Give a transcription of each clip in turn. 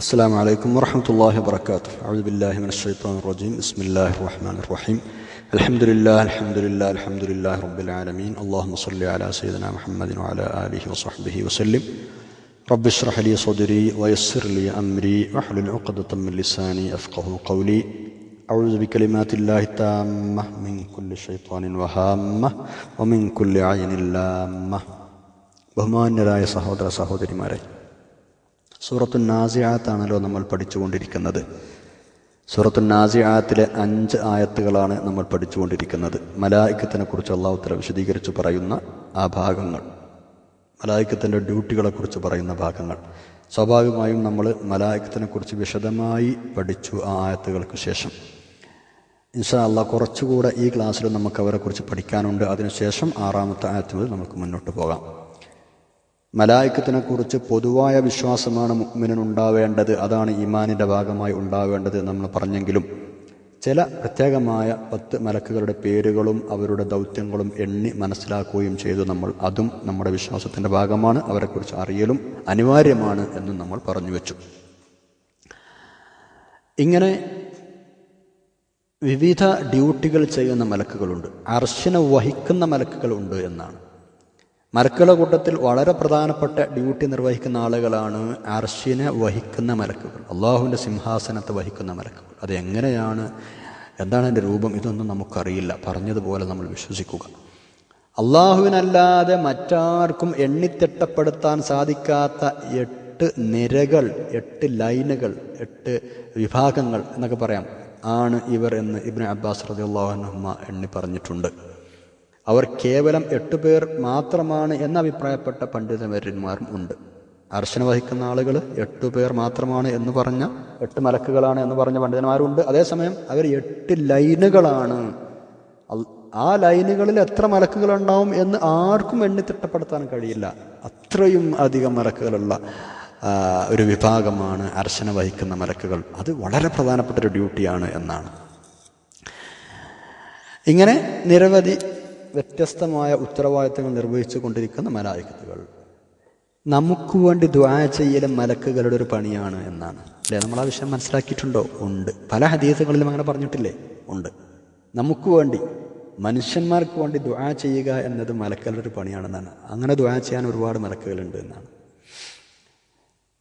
السلام عليكم ورحمة الله وبركاته. أعوذ بالله من الشيطان الرجيم. بسم الله الرحمن الرحيم. الحمد لله الحمد لله الحمد لله رب العالمين. اللهم صل على سيدنا محمد وعلى آله وصحبه وسلم. رب اشرح لي صدري ويسر لي أمري. واحلل عقدة من لساني أفقه قولي. أعوذ بكلمات الله التامة. من كل شيطان وهامة. ومن كل عين لامة. بهما أن لا صهود درسه درماري സൂറത്തു നാസിയാത്താണല്ലോ നമ്മൾ പഠിച്ചുകൊണ്ടിരിക്കുന്നത്. സൂറത്തു നാസിയാത്തിലെ അഞ്ച് ആയത്തുകളാണ് നമ്മൾ പഠിച്ചുകൊണ്ടിരിക്കുന്നത്. മലായിക്കത്തിനെ കുറിച്ച് അള്ളാഹുത്തല വിശദീകരിച്ച് പറയുന്ന ആ ഭാഗങ്ങൾ. മലായിക്കത്തിന്റെ ഡ്യൂട്ടികളെക്കുറിച്ച് പറയുന്ന ഭാഗങ്ങൾ. സ്വാഭാവികമായും നമ്മൾ മലായിക്കത്തിനെക്കുറിച്ച് വിശദമായി പഠിച്ചു ആ ആയത്തുകൾക്ക് ശേഷം. ഇൻഷാ അല്ല കുറച്ചുകൂടെ ഈ ക്ലാസ്സിൽ നമുക്ക് അവരെക്കുറിച്ച് പഠിക്കാനുണ്ട്. അതിനുശേഷം ആറാമത്തെ ആയത്ത് നമുക്ക് മുന്നോട്ട് പോകാം. മലായിക്കത്തിനെ കുറിച്ച് പൊതുവായ വിശ്വാസമാണ് മുഗ്മിനുണ്ടാവേണ്ടത് അതാണ് ഈമാനിന്റെ ഭാഗമായി ഉണ്ടാവേണ്ടത് നമ്മൾ പറഞ്ഞെങ്കിലും ചില പ്രത്യേകമായ പത്ത് മലക്കുകളുടെ പേരുകളും അവരുടെ ദൗത്യങ്ങളും എണ്ണി മനസ്സിലാക്കുകയും ചെയ്തു നമ്മൾ. അതും നമ്മുടെ വിശ്വാസത്തിന്റെ ഭാഗമാണ്. അവരെക്കുറിച്ച് അറിയലും അനിവാര്യമാണ് എന്നും നമ്മൾ പറഞ്ഞു വെച്ചു. ഇങ്ങനെ വിവിധ ഡ്യൂട്ടികൾ ചെയ്യുന്ന മലക്കുകളുണ്ട്. അർശിനെ വഹിക്കുന്ന മലക്കുകളുണ്ട് എന്നാണ്. മലക്കുകളുടെ കൂട്ടത്തിൽ വളരെ പ്രധാനപ്പെട്ട ഡ്യൂട്ടി നിർവഹിക്കുന്ന ആളുകളാണ് അർശിനെ വഹിക്കുന്ന മലക്കുകൾ അള്ളാഹുവിന്റെ സിംഹാസനത്തെ വഹിക്കുന്ന മലക്കുകൾ അത് എങ്ങനെയാണ്? എന്താണ് അതിന്റെ രൂപം? ഇതൊന്നും നമുക്കറിയില്ല. പറഞ്ഞതുപോലെ നമ്മൾ വിശ്വസിക്കുക. അള്ളാഹുവിനല്ലാതെ മറ്റാർക്കും എണ്ണിത്തിട്ടപ്പെടുത്താൻ സാധിക്കാത്ത എട്ട് നിരകൾ എട്ട് ലൈനുകൾ എട്ട് വിഭാഗങ്ങൾ എന്നൊക്കെ പറയാം. ആണ് ഇവർ എന്ന് ഇബ്നു അബ്ബാസ് റതി അള്ളാഹുനഹ്മ എണ്ണി പറഞ്ഞിട്ടുണ്ട്. അവർ കേവലം എട്ടുപേർ മാത്രമാണ് എന്ന് അഭിപ്രായപ്പെട്ട പണ്ഡിതവര്യന്മാരും ഉണ്ട്. അർശന വഹിക്കുന്ന ആളുകൾ എട്ടുപേർ മാത്രമാണ് എന്ന് പറഞ്ഞ എട്ട് മലക്കുകളാണ് എന്ന് പറഞ്ഞ പണ്ഡിതന്മാരുണ്ട് അതേസമയം അവർ എട്ട് ലൈനുകളാണ്. ആ ലൈനുകളിൽ എത്ര മലക്കുകൾ ഉണ്ടാവും എന്ന് ആർക്കും എണ്ണി തിട്ടപ്പെടുത്താൻ കഴിയില്ല. അത്രയും അധികം മലക്കുകളുള്ള ഒരു വിഭാഗമാണ് അർശന വഹിക്കുന്ന മലക്കുകൾ. അത് വളരെ പ്രധാനപ്പെട്ട ഒരു ഡ്യൂട്ടിയാണ് എന്നാണ്. ഇങ്ങനെ നിരവധി വ്യത്യസ്തമായ ഉത്തരവാദിത്തങ്ങൾ നിർവഹിച്ചു കൊണ്ടിരിക്കുന്ന മലായിക്കത്തുകൾ. നമുക്ക് വേണ്ടി ദ്വാ ചെയ്യലും മലക്കുകളുടെ ഒരു പണിയാണ് എന്നാണ്. അല്ലേ? നമ്മൾ ആ വിഷയം മനസ്സിലാക്കിയിട്ടുണ്ടോ? ഉണ്ട്. പല ഹദീസുകളിലും അങ്ങനെ പറഞ്ഞിട്ടില്ലേ? ഉണ്ട്. നമുക്ക് വേണ്ടി മനുഷ്യന്മാർക്ക് വേണ്ടി ദ്വാ ചെയ്യുക എന്നത് മലക്കുകളുടെ ഒരു പണിയാണെന്നാണ്. അങ്ങനെ ദ്വാ ചെയ്യാൻ ഒരുപാട് മലക്കുകളുണ്ട് എന്നാണ്.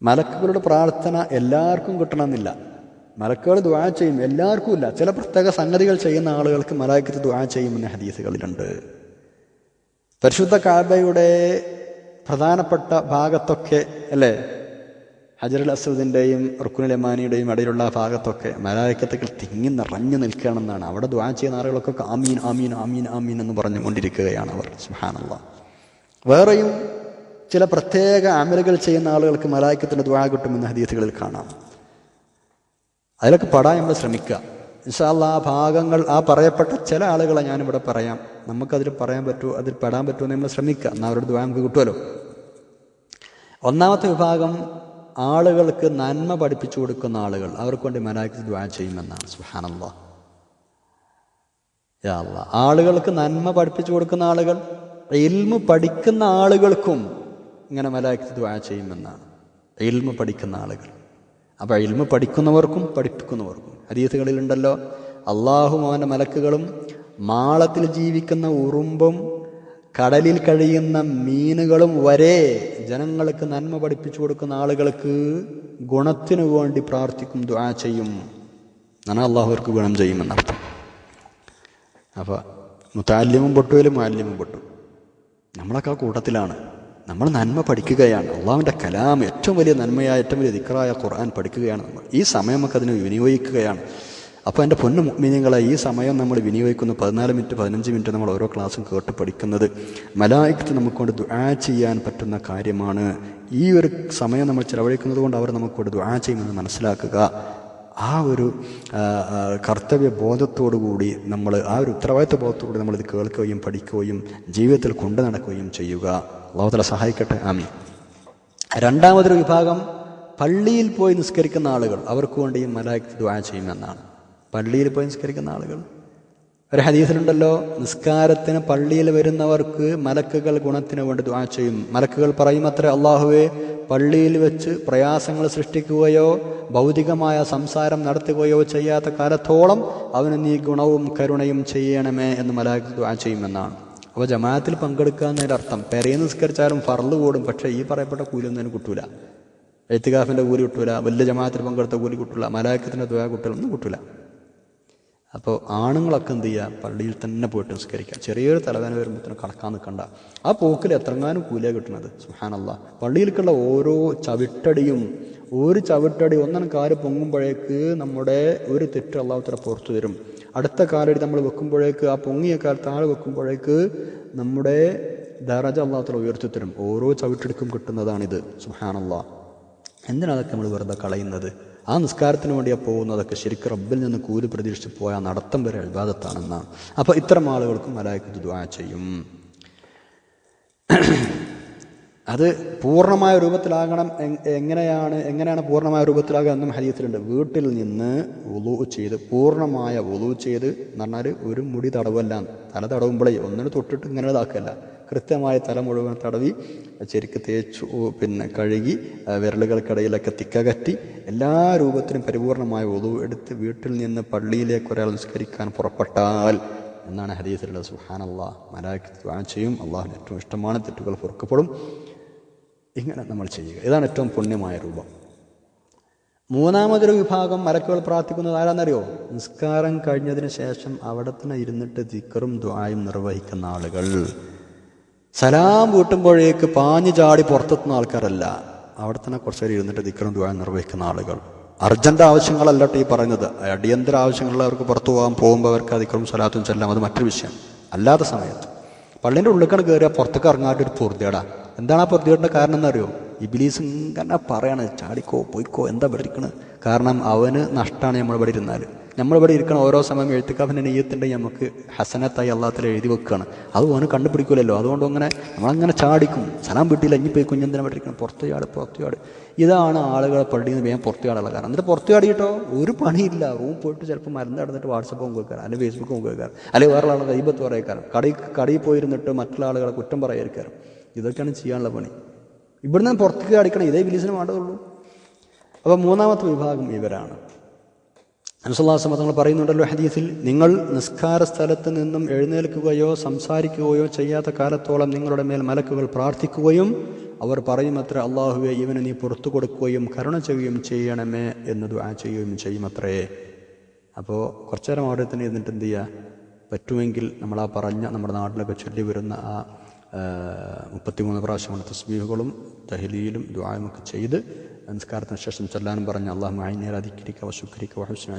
മലക്കുകളുടെ പ്രാർത്ഥന എല്ലാവർക്കും കിട്ടണമെന്നില്ല. മലക്കുകൾ ദ്വാ ചെയ്യും. എല്ലാവർക്കും ഇല്ല. ചില പ്രത്യേക സംഗതികൾ ചെയ്യുന്ന ആളുകൾക്ക് മലായിക്കത്ത് ദ്വാ ചെയ്യുമെന്ന ഹദീസുകളിലുണ്ട്. പരിശുദ്ധ കാബയുടെ പ്രധാനപ്പെട്ട ഭാഗത്തൊക്കെ അല്ലേ? ഹജറുൽ അസുദിന്റെയും റുക്കുനുൽ എമാനിയുടെയും ഇടയിലുള്ള ഭാഗത്തൊക്കെ മലായിക്കത്തുകൾ തിങ്ങി നിറഞ്ഞു നിൽക്കുകയാണെന്നാണ്. അവിടെ ദ്വാ ചെയ്യുന്ന ആളുകളൊക്കെ ആമീൻ ആമീൻ ആമീൻ ആമീൻ എന്ന് പറഞ്ഞു കൊണ്ടിരിക്കുകയാണ് അവർ. സുഹാനുള്ള വേറെയും ചില പ്രത്യേക അമലുകൾ ചെയ്യുന്ന ആളുകൾക്ക് മലായക്കത്തിന്റെ ദ്വാ കിട്ടുമെന്ന് ഹദീസുകളിൽ കാണാം. അതിലൊക്കെ പെടാൻ നമ്മൾ ശ്രമിക്കുക. ഇൻഷാല്ല ആ ഭാഗങ്ങൾ ആ പറയപ്പെട്ട ചില ആളുകളെ ഞാനിവിടെ പറയാം. നമുക്കതിൽ പറയാൻ പറ്റുമോ അതിൽ പെടാൻ പറ്റുമോ നമ്മൾ ശ്രമിക്കുക. എന്നാൽ അവരുടെ ദ്വാ നമുക്ക് കിട്ടുമല്ലോ. ഒന്നാമത്തെ വിഭാഗം ആളുകൾക്ക് നന്മ പഠിപ്പിച്ചു കൊടുക്കുന്ന ആളുകൾ. അവർക്ക് വേണ്ടി മലായിക്ക് ദ്വാ ചെയ്യുമെന്നാണ്. സുഹാനല്ല ആളുകൾക്ക് നന്മ പഠിപ്പിച്ചു കൊടുക്കുന്ന ആളുകൾ ഇൽമ് പഠിക്കുന്ന ആളുകൾക്കും ഇങ്ങനെ മലായിക്ക് ദ്വാ ചെയ്യുമെന്നാണ്. ഇൽമ് പഠിക്കുന്ന ആളുകൾ. അപ്പോൾ ഇൽമ പഠിക്കുന്നവർക്കും പഠിപ്പിക്കുന്നവർക്കും. ഹദീസുകളിലുണ്ടല്ലോ അള്ളാഹു അവന്റെ മലക്കുകളും മാളത്തിൽ ജീവിക്കുന്ന ഉറുമ്പും കടലിൽ കഴിയുന്ന മീനുകളും വരെ ജനങ്ങൾക്ക് നന്മ പഠിപ്പിച്ചു കൊടുക്കുന്ന ആളുകൾക്ക് ഗുണത്തിനു വേണ്ടി പ്രാർത്ഥിക്കും ദുആ ചെയ്യും. എന്നാൽ അള്ളാഹു അവർക്ക് ഗുണം ചെയ്യുമെന്നർത്ഥം. അപ്പോൾ മുത്താല്യമും പൊട്ടുവലും മാലിന്യമും പൊട്ടും. നമ്മളൊക്കെ ആ കൂട്ടത്തിലാണ്. നമ്മൾ നന്മ പഠിക്കുകയാണ്. അള്ളാഹുവിന്റെ കലാം ഏറ്റവും വലിയ നന്മയായ ഏറ്റവും വലിയ ദിക്കറായ ഖുർആൻ പഠിക്കുകയാണ് നമ്മൾ. ഈ സമയം നമുക്ക് അതിന് വിനിയോഗിക്കുകയാണ്. അപ്പോൾ എന്റെ പൊന്നു മീനിങ്ങളെ ഈ സമയം നമ്മൾ വിനിയോഗിക്കുന്നു. പതിനാല് മിനിറ്റ് പതിനഞ്ച് മിനിറ്റ് നമ്മൾ ഓരോ ക്ലാസ്സും കേട്ട് പഠിക്കുന്നത്. മലായിക്കത്ത് നമുക്കൊണ്ട് ദുആ ചെയ്യാൻ പറ്റുന്ന കാര്യമാണ്. ഈ ഒരു സമയം നമ്മൾ ചിലവഴിക്കുന്നത് കൊണ്ട് അവർ നമുക്കൊണ്ട് ദുആ ചെയ്യുമെന്ന് മനസ്സിലാക്കുക. ആ ഒരു കർത്തവ്യ കൂടി നമ്മൾ ആ ഒരു ഉത്തരവാദിത്വ ബോധത്തോടുകൂടി നമ്മളിത് കേൾക്കുകയും പഠിക്കുകയും ജീവിതത്തിൽ കൊണ്ടു നടക്കുകയും ചെയ്യുക. അള്ളാഹുതല സഹായിക്കട്ടെ. ആമി രണ്ടാമതൊരു വിഭാഗം പള്ളിയിൽ പോയി നിസ്കരിക്കുന്ന ആളുകൾ. അവർക്ക് വേണ്ടി മലയാളത്തിൽ ദ്വാ ചെയ്യുമെന്നാണ് പള്ളിയിൽ പോയി നിസ്കരിക്കുന്ന ആളുകൾ. ഒരു ഹദീസിലുണ്ടല്ലോ നിസ്കാരത്തിന് പള്ളിയിൽ വരുന്നവർക്ക് മലക്കുകൾ ഗുണത്തിന് വേണ്ടി ദുആ ചെയ്യും. മലക്കുകൾ പറയും അത്ര അള്ളാഹുവെ പള്ളിയിൽ വെച്ച് പ്രയാസങ്ങൾ സൃഷ്ടിക്കുകയോ ഭൗതികമായ സംസാരം നടത്തുകയോ ചെയ്യാത്ത കാലത്തോളം അവന് നീ ഗുണവും കരുണയും ചെയ്യണമേ എന്ന് മലക്ക് ദുആ ചെയ്യുമെന്നാണ്. അപ്പോൾ ജമാഅത്തിൽ പങ്കെടുക്കുക എന്നതിന്റെ അർത്ഥം പെരയിൽ നിസ്കരിച്ചാലും ഫർൾ കൂടും പക്ഷേ ഈ പറയപ്പെട്ട കൂലിയൊന്നും അതിന് കിട്ടൂല. എത്തികാഫിന്റെ കൂലി കിട്ടൂല വലിയ ജമാഅത്തിൽ പങ്കെടുത്ത കൂലി കിട്ടൂല മലാക്കത്തിന്റെ ദ്വാ കിട്ടൂല ഒന്നും കിട്ടൂല. അപ്പോൾ ആണുങ്ങളൊക്കെ എന്ത് ചെയ്യുക പള്ളിയിൽ തന്നെ പോയിട്ട് നിസ്കരിക്കുക. ചെറിയൊരു തലവേന വരുമ്പോഴത്തേനും കടക്കാൻ നിൽക്കണ്ട. ആ പോക്കിൽ എത്രങ്ങാനും കൂലിയാണ് കിട്ടുന്നത്. സുഹാനല്ല പള്ളിയിലേക്കുള്ള ഓരോ ചവിട്ടടിയും ഒരു ചവിട്ടടി ഒന്നും കാൽ പൊങ്ങുമ്പോഴേക്ക് നമ്മുടെ ഒരു തെറ്റ് അള്ളാഹുത്തര പുറത്തു തരും. അടുത്ത കാലടി നമ്മൾ വെക്കുമ്പോഴേക്ക് ആ പൊങ്ങിയ കാൽ താഴെ വെക്കുമ്പോഴേക്ക് നമ്മുടെ ദറജ അള്ളാഹുത്തല ഉയർത്തി തരും. ഓരോ ചവിട്ടെടുക്കും കിട്ടുന്നതാണിത്. സുഹാനല്ല എന്തിനാണ് അതൊക്കെ നമ്മൾ വെറുതെ കളയുന്നത്? ആ നിസ്കാരത്തിന് വേണ്ടിയാ പോകുന്നതൊക്കെ ശരിക്കും റബ്ബിൽ നിന്ന് കൂലി പ്രതീക്ഷിച്ച് പോയാൽ നടത്തം വരെ അൽബാദത്താണെന്നാണ് അപ്പോൾ ഇത്തരം ആളുകൾക്കും മലായിക്കത്ത് ദ്വാ ചെയ്യും. അത് പൂർണമായ രൂപത്തിലാകണം. എങ്- എങ്ങനെയാണ് എങ്ങനെയാണ് പൂർണമായ രൂപത്തിലാകുക എന്നും ഹരിയത്തിലുണ്ട് വീട്ടിൽ നിന്ന് ഒലു ചെയ്ത് പൂർണമായ ഒലു ചെയ്ത് എന്ന് പറഞ്ഞാൽ ഒരു മുടി തടവല്ല തല തടവുമ്പോഴേ ഒന്നിന് തൊട്ടിട്ട് ഇങ്ങനെ ഇതാക്കല്ല. കൃത്യമായ തല മുഴുവൻ തടവി ശരിക്ക് തേച്ചു പിന്നെ കഴുകി വിരലുകൾക്കിടയിലൊക്കെ തിക്കകറ്റി എല്ലാ രൂപത്തിലും പരിപൂർണമായ ഒതു എടുത്ത് വീട്ടിൽ നിന്ന് പള്ളിയിലേക്ക് ഒരാൾ നിസ്കരിക്കാൻ പുറപ്പെട്ടാൽ എന്നാണ് ഹദീസിലുള്ളത്. അള്ളാഹ് മലാക്ക് ദ്വാ ചെയ്യും. അള്ളാഹിന് ഏറ്റവും ഇഷ്ടമാണ് തെറ്റുകൾ പൊറുക്കപ്പെടും. ഇങ്ങനെ നമ്മൾ ചെയ്യുക. ഇതാണ് ഏറ്റവും പുണ്യമായ രൂപം. മൂന്നാമതൊരു വിഭാഗം മലക്കുകൾ പ്രാർത്ഥിക്കുന്നത് ആരാന്നറിയോ? നിസ്കാരം കഴിഞ്ഞതിന് ശേഷം അവിടെ തന്നെ ഇരുന്നിട്ട് ദിക്കറും ദ്വായും നിർവഹിക്കുന്ന ആളുകൾ. സലാം വീട്ടുമ്പോഴേക്ക് പാഞ്ഞു ചാടി പുറത്തെത്തുന്ന ആൾക്കാരല്ല. അവിടെ തന്നെ കുറച്ച് പേര് ഇരുന്നിട്ട് ദിക്കറും ദുവാൻ നിർവഹിക്കുന്ന ആളുകൾ. അർജന്റ് ആവശ്യങ്ങളല്ലോട്ട് ഈ പറയുന്നത്. അടിയന്തര ആവശ്യങ്ങളിലവർക്ക് പുറത്തു പോകാൻ പോകുമ്പോൾ അവർക്ക് അതിക്രമം സ്വലാത്തും ചെല്ലാം അത് മറ്റൊരു വിഷയം. അല്ലാത്ത സമയത്ത് പള്ളിന്റെ ഉള്ളിക്കാണ് കയറിയാൽ പുറത്തേക്ക് ഇറങ്ങാട്ടൊരു പൂർത്തിയാടാ എന്താണ് ആ പൊറുതിയുടെ കാരണം എന്നറിയോ ഇബിലീസ് ഇങ്ങനെ പറയാണ് ചാടിക്കോ പോയിക്കോ എന്താ പഠിക്കണത് കാരണം അവന് നഷ്ടമാണ് നമ്മൾ ഇവിടെ ഇരുന്നാൽ നമ്മൾ ഇവിടെ ഇരിക്കണം ഓരോ സമയം എഴുത്തുക്കാഫിന്റെ നെയ്യത്തിന്റെ നമുക്ക് ഹസനത്തായി അള്ളാഹത്തിൽ എഴുതി വെക്കുകയാണ്. അത് ഓന് കണ്ടുപിടിക്കില്ലല്ലോ അതുകൊണ്ട് അങ്ങനെ നമ്മളങ്ങനെ ചാടിക്കും. സലാം വീട്ടിൽ അഞ്ഞിപ്പോയി ഇവിടെ ഇരിക്കണം പുറത്ത് ചാട് പുറത്തു ചാട്. ഇതാണ് ആളുകളെ പള്ളിയിൽ നിന്ന് വേഗം പുറത്തു കാരണം. എന്നിട്ട് പുറത്തു ചാടിയിട്ടോ? ഒരു പണിയില്ല. റൂം പോയിട്ട് ചിലപ്പോൾ മരുന്ന് നടന്നിട്ട് വാട്സപ്പ് കേൾക്കാറ് അല്ലെങ്കിൽ ഫേസ്ബുക്ക് കേൾക്കാറ് അല്ലെങ്കിൽ വേറെ ആളുടെ ദൈവത്ത് പറയക്കാറ്. കടയിൽ കടയിൽ പോയിരുന്നിട്ട് മറ്റുള്ള ആളുകളെ കുറ്റം പറയാറ് ഇതൊക്കെയാണ് ചെയ്യാനുള്ള പണി. ഇവിടുന്ന് പുറത്തേക്ക് അടിക്കണം ഇതേ വിലീസിന് വേണ്ടതുള്ളൂ. അപ്പോൾ മൂന്നാമത്തെ വിഭാഗം ഇവരാണ്. അനുസല്ലാസം തങ്ങൾ പറയുന്നുണ്ടല്ലോ ഹദീസിൽ നിങ്ങൾ നിസ്കാര സ്ഥലത്ത് നിന്നും എഴുന്നേൽക്കുകയോ സംസാരിക്കുകയോ ചെയ്യാത്ത കാലത്തോളം നിങ്ങളുടെ മേൽ മലക്കുകൾ പ്രാർത്ഥിക്കുകയും അവർ പറയുമത്ര അള്ളാഹുവെ ഇവന് നീ പുറത്തു കൊടുക്കുകയും കരുണ ചെയ്യുകയും ചെയ്യണമേ എന്ന് ദുആ ചെയ്യുകയും ചെയ്യുമത്രേ. അപ്പോൾ കുറച്ചു നേരം അവിടെ തന്നെ ഇരുന്നിട്ട് എന്ത് ചെയ്യുക പറ്റുമെങ്കിൽ നമ്മൾ ആ പറഞ്ഞ നമ്മുടെ നാട്ടിലൊക്കെ ചൊല്ലി വരുന്ന ആ മുപ്പത്തിമൂന്ന് പ്രാവശ്യമുള്ള തസ്ബീഹുകളും ദഹലിയിലും ദുആയും ഒക്കെ ചെയ്ത് നിസ്കാരത്തിന് ശേഷം ചെല്ലാനും പറഞ്ഞ അള്ളാഹു മൈനേരാദിക്കരിക്ക വശുക്കരിക്ക വഹുസ്ന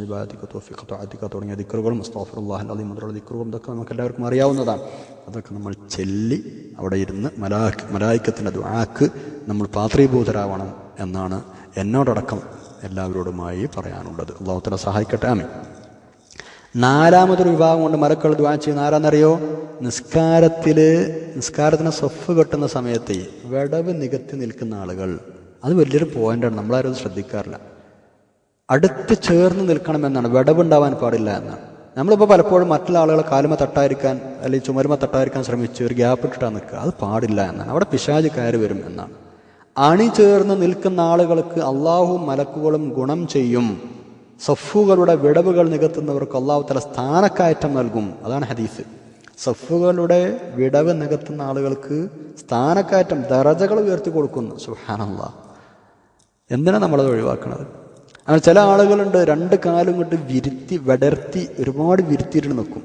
തോഫിക്ക ത്വാദിക്ക തുടങ്ങിയ ദിക്കറുകളും അസ്താഫുല്ലാഹ് അലി മുതലുള്ള ദിക്കറുകളും ഇതൊക്കെ നമുക്ക് എല്ലാവർക്കും അറിയാവുന്നതാണ്. അതൊക്കെ നമ്മൾ ചെല്ലി അവിടെ ഇരുന്ന് മലാക്ക് മലായിക്കത്തിന്റെ ദുആക്ക് നമ്മൾ പാത്രീഭൂതരാവണം എന്നാണ് എന്നോടടക്കം എല്ലാവരോടുമായി പറയാനുള്ളത്. അള്ളാഹു തല സഹായിക്കട്ടെ. ആമേ നാലാമതൊരു വിഭാഗം കൊണ്ട് മരക്കൾ ദ്വാ ചെയ്യുന്ന ആരാന്നറിയോ? നിസ്കാരത്തിൽ നിസ്കാരത്തിന് സ്വഫ് കെട്ടുന്ന സമയത്ത് വിടവ് നികത്തി നിൽക്കുന്ന ആളുകൾ. അത് വലിയൊരു പോയിന്റാണ്. നമ്മളാരും ശ്രദ്ധിക്കാറില്ല. അടുത്ത് ചേർന്ന് നിൽക്കണമെന്നാണ്. വിടവുണ്ടാവാൻ പാടില്ല എന്നാണ്. നമ്മളിപ്പോൾ പലപ്പോഴും മറ്റുള്ള ആളുകളെ കാലുമ തട്ടായിരിക്കാൻ അല്ലെങ്കിൽ ചുമരുമ തട്ടായിരിക്കാൻ ശ്രമിച്ച് ഒരു ഗ്യാപ്പ് ഇട്ടിട്ടാണ് നിൽക്കുക. അത് പാടില്ല എന്നാണ്. അവിടെ പിശാജ് കയറി വരും എന്നാണ്. അണി ചേർന്ന് നിൽക്കുന്ന ആളുകൾക്ക് അള്ളാഹും മലക്കുകളും ഗുണം ചെയ്യും. സഫുകളുടെ വിടവുകൾ നികത്തുന്നവർക്ക് അള്ളാഹു തല സ്ഥാനക്കയറ്റം നൽകും. അതാണ് ഹദീസ്. സഫുകളുടെ വിടവ് നികത്തുന്ന ആളുകൾക്ക് സ്ഥാനക്കയറ്റം ദറജകൾ ഉയർത്തി കൊടുക്കുന്നു. സുഹാനല്ലാ എന്തിനാണ് നമ്മളത് ഒഴിവാക്കുന്നത് അങ്ങനെ ചില ആളുകളുണ്ട് രണ്ട് കാലും കൊണ്ട് വിരുത്തി വിടർത്തി ഒരുപാട് വിരുത്തിയിട്ട് നിൽക്കും.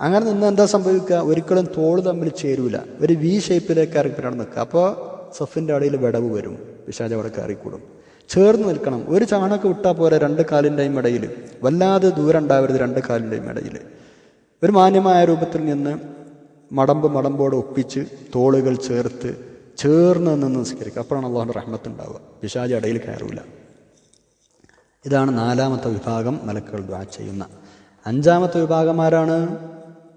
അങ്ങനെ നിന്ന് എന്താ സംഭവിക്കുക? ഒരിക്കലും തോൾ തമ്മിൽ ചേരൂല. ഒരു വി ഷേപ്പിലേക്ക് ഇറക്കിയിട്ടാണ് നിൽക്കുക. അപ്പോൾ സഫിന്റെ അടിയിൽ വിടവ് വരും. പിശാജ് അവിടെ കയറിക്കൂടും. ചേർന്ന് നിൽക്കണം. ഒരു ചാണകം വിട്ടാൽ പോരെ രണ്ട് കാലിന്റെയും ഇടയിൽ. വല്ലാതെ ദൂരം ഉണ്ടാവരുത് രണ്ട് കാലിന്റെയും ഇടയിൽ. ഒരു മാന്യമായ രൂപത്തിൽ നിന്ന് മടമ്പ് മടമ്പോട് ഒപ്പിച്ച് തോളുകൾ ചേർത്ത് ചേർന്ന് നിന്ന് നിസ്കരിക്കുക. അപ്പോഴാണ് അള്ളാഹുന്റെ റഹ്മത്ത് ഉണ്ടാവുക. പിശാജ് ഇടയിൽ കയറൂല. ഇതാണ് നാലാമത്തെ വിഭാഗം മലക്കുകൾ ദ്വാ ചെയ്യുന്ന. അഞ്ചാമത്തെ വിഭാഗമാരാണ്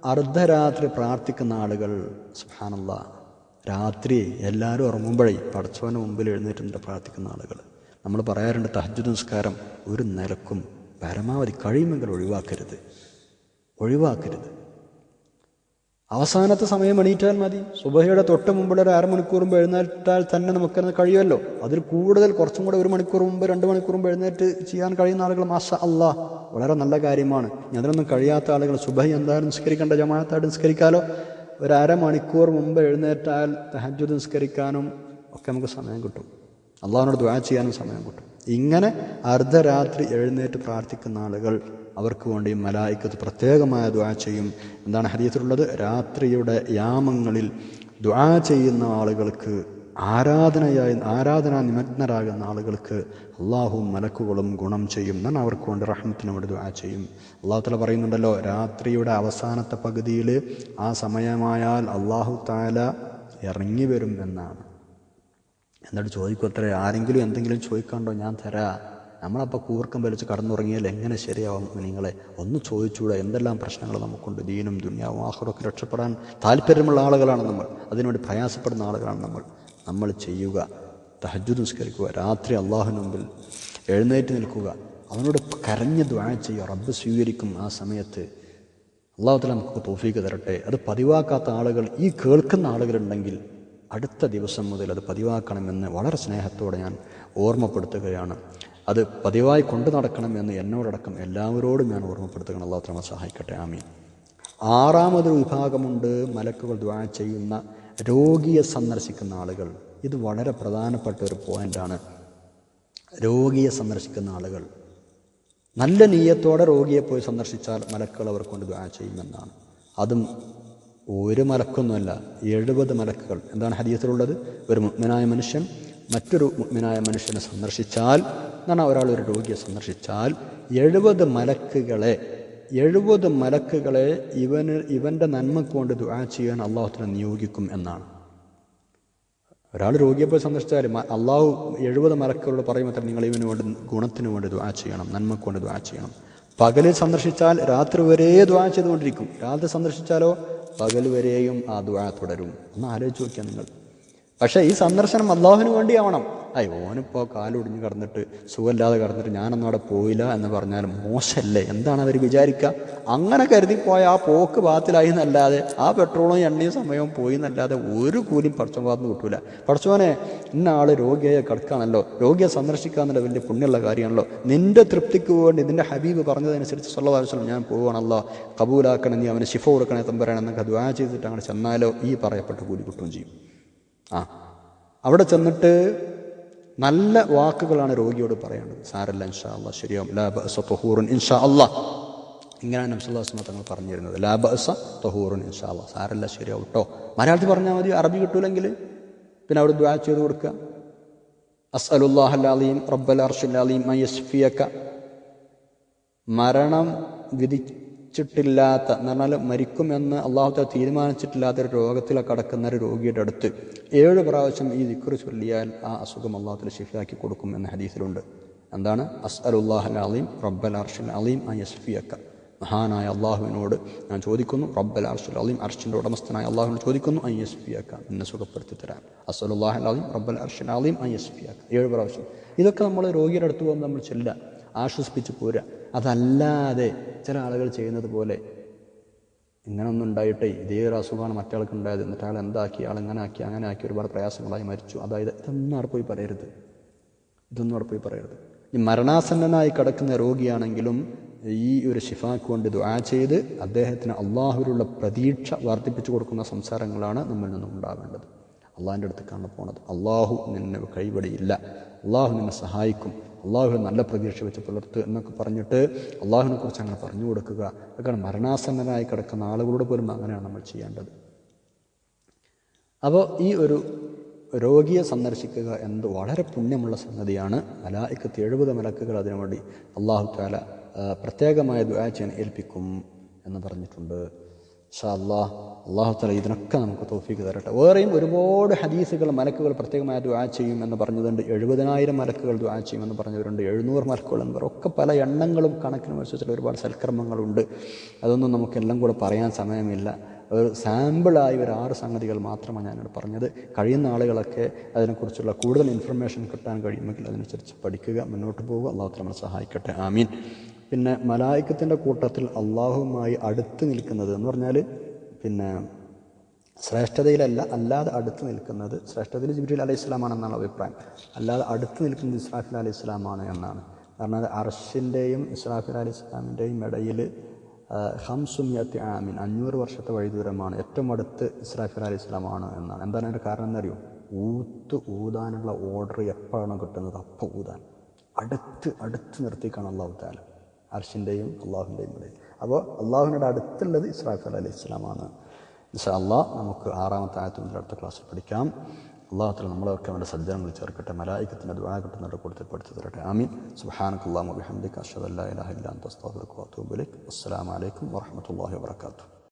അർദ്ധരാത്രി പ്രാർത്ഥിക്കുന്ന ആളുകൾ. സുഹാനല്ല രാത്രി എല്ലാവരും ഉറങ്ങുമ്പോഴേ പടച്ചവന് മുമ്പിൽ എഴുന്നേറ്റുണ്ട് പ്രാർത്ഥിക്കുന്ന ആളുകൾ. നമ്മൾ പറയാറുണ്ട് തഹജ് നിസ്കാരം ഒരു നിലക്കും പരമാവധി കഴിയുമെങ്കിൽ ഒഴിവാക്കരുത്. ഒഴിവാക്കരുത്. അവസാനത്തെ സമയം എണീറ്റാൽ മതി. സുബഹയുടെ തൊട്ട് മുമ്പുള്ള ഒരു അരമണിക്കൂർ മുമ്പ് എഴുന്നേറ്റാൽ തന്നെ നമുക്കത് കഴിയുമല്ലോ. അതിൽ കൂടുതൽ കുറച്ചും കൂടെ ഒരു മണിക്കൂർ മുമ്പ് രണ്ട് മണിക്കൂർ മുമ്പ് എഴുന്നേറ്റ് ചെയ്യാൻ കഴിയുന്ന ആളുകൾ മാഷ അല്ലാ വളരെ നല്ല കാര്യമാണ്. അതിനൊന്നും കഴിയാത്ത ആളുകൾ സുബഹി എന്തായാലും നിസ്കരിക്കേണ്ട ജമാഅത്തായിട്ട് നിസ്കരിക്കാലോ? ഒരു അരമണിക്കൂർ മുമ്പ് എഴുന്നേറ്റാൽ തഹജുദ് നിസ്കരിക്കാനും ഒക്കെ നമുക്ക് സമയം കിട്ടും. അള്ളാഹിനോട് ദ്വാ ചെയ്യാനും സമയം കിട്ടും. ഇങ്ങനെ അർദ്ധരാത്രി എഴുന്നേറ്റ് പ്രാർത്ഥിക്കുന്ന ആളുകൾ അവർക്ക് വേണ്ടി മലായിക്കത്ത് പ്രത്യേകമായ ദ്വാ ചെയ്യും. എന്താണ് ഹരീത്തിലുള്ളത് രാത്രിയുടെ യാമങ്ങളിൽ ദ്വാ ചെയ്യുന്ന ആളുകൾക്ക് ആരാധനയായി ആരാധനാ നിമഗ്നരാകുന്ന ആളുകൾക്ക് അള്ളാഹുവും മലക്കുകളും ഗുണം ചെയ്യും. എന്നാണ് അവർക്ക് വേണ്ടി റഹ്മത്തിന് വേണ്ടി ദ്വാ ചെയ്യും. അള്ളാഹു തല പറയുന്നുണ്ടല്ലോ രാത്രിയുടെ അവസാനത്തെ പകുതിയിൽ ആ സമയമായാൽ അള്ളാഹു താല ഇറങ്ങി വരും എന്നാണ്. എന്നിട്ട് ചോദിക്കും അത്ര ആരെങ്കിലും എന്തെങ്കിലും ചോദിക്കാണ്ടോ ഞാൻ തരാ. നമ്മളപ്പോൾ കൂർക്കം വലിച്ച് കടന്നുറങ്ങിയാൽ എങ്ങനെ ശരിയാവും? നിങ്ങളെ ഒന്ന് ചോദിച്ചുകൂടെ എന്തെല്ലാം പ്രശ്നങ്ങൾ നമുക്കുണ്ട് ദീനും ദുനിയാവും ആഹ്റൊക്കെ രക്ഷപ്പെടാൻ താല്പര്യമുള്ള ആളുകളാണ് നമ്മൾ. അതിനുവേണ്ടി പ്രയാസപ്പെടുന്ന ആളുകളാണ് നമ്മൾ. നമ്മൾ ചെയ്യുക തഹജു നിസ്കരിക്കുക രാത്രി അള്ളാഹുവിന് മുമ്പിൽ എഴുന്നേറ്റ് നിൽക്കുക അവനോട് കരഞ്ഞ് ദ്വാഴ ചെയ്യുക റബ്ബ് സ്വീകരിക്കും ആ സമയത്ത്. അള്ളാഹുത്തല നമുക്ക് തോഫീക്ക് തരട്ടെ. അത് പതിവാക്കാത്ത ആളുകൾ ഈ കേൾക്കുന്ന ആളുകളുണ്ടെങ്കിൽ അടുത്ത ദിവസം മുതൽ അത് പതിവാക്കണമെന്ന് വളരെ സ്നേഹത്തോടെ ഞാൻ ഓർമ്മപ്പെടുത്തുകയാണ്. അത് പതിവായി കൊണ്ടു നടക്കണമെന്ന് എന്നോടടക്കം എല്ലാവരോടും ഞാൻ ഓർമ്മപ്പെടുത്തുകയാണ്. അള്ളാഹു തല സഹായിക്കട്ടെ. ആമീൻ. ആറാമതൊരു വിഭാഗമുണ്ട് മലക്കുകൾ ദ്വാ ചെയ്യുന്ന രോഗിയെ സന്ദർശിക്കുന്ന ആളുകൾ. ഇത് വളരെ പ്രധാനപ്പെട്ട ഒരു പോയിന്റാണ് രോഗിയെ സന്ദർശിക്കുന്ന ആളുകൾ. നല്ല നീയത്തോടെ രോഗിയെ പോയി സന്ദർശിച്ചാൽ മലക്കുകൾ അവർ കൊണ്ട് ദ്വാ ചെയ്യുമെന്നാണ്. അതും ഒരു മലക്കൊന്നുമല്ല എഴുപത് മലക്കുകൾ. എന്താണ് ഹദീസിലുള്ളത്? ഒരു മുഗ്മനായ മനുഷ്യൻ മറ്റൊരു മുഗ്മിനായ മനുഷ്യനെ സന്ദർശിച്ചാൽ എന്നാണ് ഒരാൾ ഒരു രോഗിയെ സന്ദർശിച്ചാൽ എഴുപത് മലക്കുകളെ എഴുപത് മലക്കുകളെ ഇവന് ഇവന്റെ നന്മക്ക് കൊണ്ട് ദുആ ചെയ്യാൻ അള്ളാഹുത്തിനെ നിയോഗിക്കും എന്നാണ്. ഒരാൾ രോഗിയെ പോയി സന്ദർശിച്ചാൽ അള്ളാഹു എഴുപത് മലക്കുകളോട് പറയും അത്ര നിങ്ങൾ ഇവന് വേണ്ടി ഗുണത്തിന് വേണ്ടി ദുആ ചെയ്യണം നന്മക്ക് കൊണ്ട് ദുആ ചെയ്യണം. പകലിൽ സന്ദർശിച്ചാൽ രാത്രി വരെ ദുആ ചെയ്തുകൊണ്ടിരിക്കും. രാത്രി സന്ദർശിച്ചാലോ പകൽ വരെയും ആ ദുആ തുടരും. ഒന്ന് ആലോചിച്ച് നോക്കിയാൽ നിങ്ങൾ പക്ഷേ ഈ സന്ദർശനം അള്ളാഹുവിന് വേണ്ടിയാവണം. അയ്യ ഓനിപ്പോൾ കാലൊടിഞ്ഞ് കടന്നിട്ട് സുഖമില്ലാതെ കടന്നിട്ട് ഞാനൊന്നും അവിടെ പോയില്ല എന്ന് പറഞ്ഞാൽ മോശമല്ലേ എന്താണ് അവർ വിചാരിക്കുക അങ്ങനെ കരുതി ആ പോക്ക് ഭാഗത്തിലായി എന്നല്ലാതെ ആ പെട്രോളും എണ്ണയും സമയവും പോയി എന്നല്ലാതെ ഒരു കൂലിയും പടച്ചോഭാഗത്ത് കിട്ടൂല. പടച്ചോനെ ഇന്ന ആൾ രോഗിയെ കിടക്കുകയാണല്ലോ രോഗിയെ സന്ദർശിക്കുക എന്നുള്ള വലിയ പുണ്യമുള്ള കാര്യമാണല്ലോ. നിന്റെ തൃപ്തിക്ക് വേണ്ടി നിന്റെ ഹബീബ് പറഞ്ഞതനുസരിച്ച് സല്ലല്ലാഹു ഞാൻ പോവുകയാണല്ലോ കബൂലാക്കണം നീ അവന് ശിഫ കൊടുക്കണേ തമ്പരാണെന്നൊക്കെ ദ്വാ ചെയ്തിട്ട് അങ്ങനെ ചെന്നാലോ ഈ പറയപ്പെട്ട കൂലി കിട്ടുകയും ചെയ്യും. ആ. അവിടെ ചെന്നിട്ട് നല്ല വാക്കുകളാണ് രോഗിയോട് പറയേണ്ടത്. സാരല്ല ഇൻഷാ അല്ലാ ശരിയാവും. ലാ ബഅസ തൊഹൂറുൻ ഇൻഷാ അല്ല ഇങ്ങനെയാണ് നബ്സുല്ലാസ്മ തങ്ങൾ പറഞ്ഞിരുന്നത്. ലാ ബഅസ തൊഹൂറുൻ ഇൻഷാ അല്ല സാരല്ല ശരിയാവും കേട്ടോ മലയാളത്തിൽ പറഞ്ഞാൽ മതി അറബി കിട്ടൂലെങ്കിൽ പിന്നെ അവിടെ ദ്വാ ചെയ്ത് കൊടുക്കുക അസ് അലീം റബ്ബൽ അർഷിൽ അലീം മയസ്ഫിയക്ക മരണം വിധിച്ചിട്ടില്ലാത്ത എന്ന് പറഞ്ഞാൽ മരിക്കുമെന്ന് അള്ളാഹുത്ത തീരുമാനിച്ചിട്ടില്ലാത്ത ഒരു രോഗത്തിൽ കടക്കുന്ന ഒരു രോഗിയുടെ അടുത്ത് ഏഴ് പ്രാവശ്യം ഈ ദിക്കുറി ചൊല്ലിയാൽ ആ അസുഖം അള്ളാഹുത്തിൽ ഷിഫിയാക്കി കൊടുക്കും എന്ന ഹദീസിലുണ്ട്. എന്താണ്? അസ് അസ്അലുല്ലാഹ് അലീം റബ്ബൽ അർഷൽ അലീം ആ യസ്ഫിയക്ക. മഹാനായ അള്ളാഹുവിനോട് ഞാൻ ചോദിക്കുന്നു റബ്ബൽ അർഷുൽ അലീം അർഷിന്റെ ഉടമസ്ഥനായ അള്ളാഹുവിനോട് ചോദിക്കുന്നു ഐ എസ് പി ആക്കാം എന്നെ സുഖപ്പെടുത്തി തരാൻ. അസ്വലുല്ലാഹ് അലീം റബ്ബൽ അർഷിൽ അലീം ഐ എസ് പി ആക്കാം ഏഴ് പ്രാവശ്യം. ഇതൊക്കെ നമ്മൾ രോഗിയുടെ അടുത്ത് പോകുമ്പോൾ നമ്മൾ ചെല്ലുക ആശ്വസിപ്പിച്ച് പോരുക. അതല്ലാതെ ചില ആളുകൾ ചെയ്യുന്നത് പോലെ ഇങ്ങനൊന്നും ഉണ്ടായിട്ടേ ഇതേ ഒരു അസുഖമാണ് മറ്റാൾക്ക് ഉണ്ടായത് എന്നിട്ട് ആൾ എന്താക്കി? ആൾ എങ്ങനെ ആക്കി അങ്ങനെ ആക്കി ഒരുപാട് പ്രയാസങ്ങളായി മരിച്ചു. അതായത് ഇതൊന്നും അവിടെ പോയി പറയരുത്. ഇതൊന്നും അവിടെ പോയി പറയരുത്. ഈ മരണാസന്നനായി കിടക്കുന്ന രോഗിയാണെങ്കിലും ഈ ഒരു ഷിഫാക്ക് കൊണ്ട് ദുആ ചെയ്ത് അദ്ദേഹത്തിന് അള്ളാഹുവിലുള്ള പ്രതീക്ഷ വർദ്ധിപ്പിച്ചു കൊടുക്കുന്ന സംസാരങ്ങളാണ് നമ്മിൽ നിന്നും ഉണ്ടാവേണ്ടത്. അള്ളാഹിന്റെ കാണാൻ പോണത് അള്ളാഹു നിന്നെ കൈവടിയില്ല. അള്ളാഹു നിന്നെ സഹായിക്കും. അള്ളാഹു നല്ല പ്രതീക്ഷ വെച്ച് പുലർത്ത് എന്നൊക്കെ പറഞ്ഞിട്ട് അള്ളാഹുവിനെ കുറിച്ച് അങ്ങനെ പറഞ്ഞു കൊടുക്കുക. അതൊക്കെയാണ് മരണാസന്നനായി കിടക്കുന്ന ആളുകളോട് പോലും അങ്ങനെയാണ് നമ്മൾ ചെയ്യേണ്ടത്. അപ്പോൾ ഈ ഒരു രോഗിയെ സന്ദർശിക്കുക എന്നത് വളരെ പുണ്യമുള്ള സംഗതിയാണ്. മലായിക്കത്ത് എഴുപത് മലക്കുകൾ അതിനുവേണ്ടി അള്ളാഹു താല പ്രത്യേകമായ ദ്വാചൻ ഏൽപ്പിക്കും എന്ന് പറഞ്ഞിട്ടുണ്ട്. ഷാ അള്ളാഹ് തല ഇതിനൊക്കെ നമുക്ക് തോഫിക്ക് തരട്ടെ. വേറെയും ഒരുപാട് ഹദീസുകൾ മലക്കുകൾ പ്രത്യേകമായി ദുആ ചെയ്യും എന്ന് പറഞ്ഞതുണ്ട്. എഴുപതിനായിരം മലക്കുകൾ ദുആ ചെയ്യും എന്ന് പറഞ്ഞവരുണ്ട്. എഴുന്നൂറ് മലക്കുകൾ എന്ന് പറയും. ഒക്കെ പല എണ്ണങ്ങളും കണക്കിനും അനുസരിച്ചുള്ള ഒരുപാട് സൽക്കർമ്മങ്ങളുണ്ട്. അതൊന്നും നമുക്കെല്ലാം കൂടെ പറയാൻ സമയമില്ല. ഒരു സാമ്പിളായി ഒരു ആറ് സംഗതികൾ മാത്രമാണ് ഞാനിവിടെ പറഞ്ഞത്. കഴിയുന്ന ആളുകളൊക്കെ അതിനെക്കുറിച്ചുള്ള കൂടുതൽ ഇൻഫർമേഷൻ കിട്ടാൻ കഴിയുമെങ്കിൽ അതിനനുസരിച്ച് പഠിക്കുക മുന്നോട്ട് പോവുക. അള്ളാഹു നമ്മളെ സഹായിക്കട്ടെ. ആമീൻ. പിന്നെ മലായിക്കത്തിന്റെ കൂട്ടത്തിൽ അള്ളാഹുമായി അടുത്ത് നിൽക്കുന്നത് എന്ന് പറഞ്ഞാൽ പിന്നെ ശ്രേഷ്ഠതയിലല്ല അല്ലാതെ അടുത്ത് നിൽക്കുന്നത് ശ്രേഷ്ഠതയിൽ ജിബ്രീൽ അലൈഹി ഇസ്ലാമാണെന്നാണ് അഭിപ്രായം. അല്ലാതെ അടുത്ത് നിൽക്കുന്നത് ഇസ്രാഫിൽ അലൈഹി ഇസ്ലാമാണ് എന്നാണ്. കാരണം അത് അർഷിന്റെയും ഇസ്രാഫിൽ അലൈഹി ഇസ്ലാമിന്റെയും ഇടയിൽ ഹംസുമിയത്തി ആമിൻ അഞ്ഞൂറ് വർഷത്തെ വഴിദൂരമാണ് ഏറ്റവും അടുത്ത് ഇസ്രാഫിൽ അലൈഹി ഇസ്ലാമാണ് എന്നാണ്. എന്താണ് അതിന്റെ കാരണം എന്നറിയോ ഊത്ത് ഊതാനുള്ള ഓർഡർ എപ്പോഴാണോ കിട്ടുന്നത് അപ്പോൾ ഊതാൻ. അടുത്ത് അടുത്ത് നിർത്തിക്കാണ് അള്ളാഹു അർഷിന്റെയും അള്ളാഹുവിന്റെയും ഇടയിൽ. അപ്പോൾ അള്ളാഹുവിനോട് അടുത്തുള്ളത് ഇസ്രാഫിൽ അലൈഹി ഇസ്ലാമാണ് ഇൻഷാ അള്ളാഹ് നമുക്ക് ആറാമത്തെ ആയത്തു മുതൽ അടുത്ത ക്ലാസ്സിൽ പഠിക്കാം. അള്ളാഹത്തിൽ നമ്മളൊക്കെ അവന്റെ സജ്ജനങ്ങൾ ചേർക്കട്ടെ മലായിക്കത്തിന്റെ ദ്വാ കിട്ടുന്നവരുടെ കൂടുതൽ പഠിച്ചു തരട്ടെ ആമീൻ സുബാനക്കുല്ലാ മുബിഹംദിക്ക് അഷദ് അല്ലാ ഇലാഹ ഇല്ലാ അസ്സാം വലൈക്കും വറഹ്മത്തുള്ളാഹി വബറകാതുഹു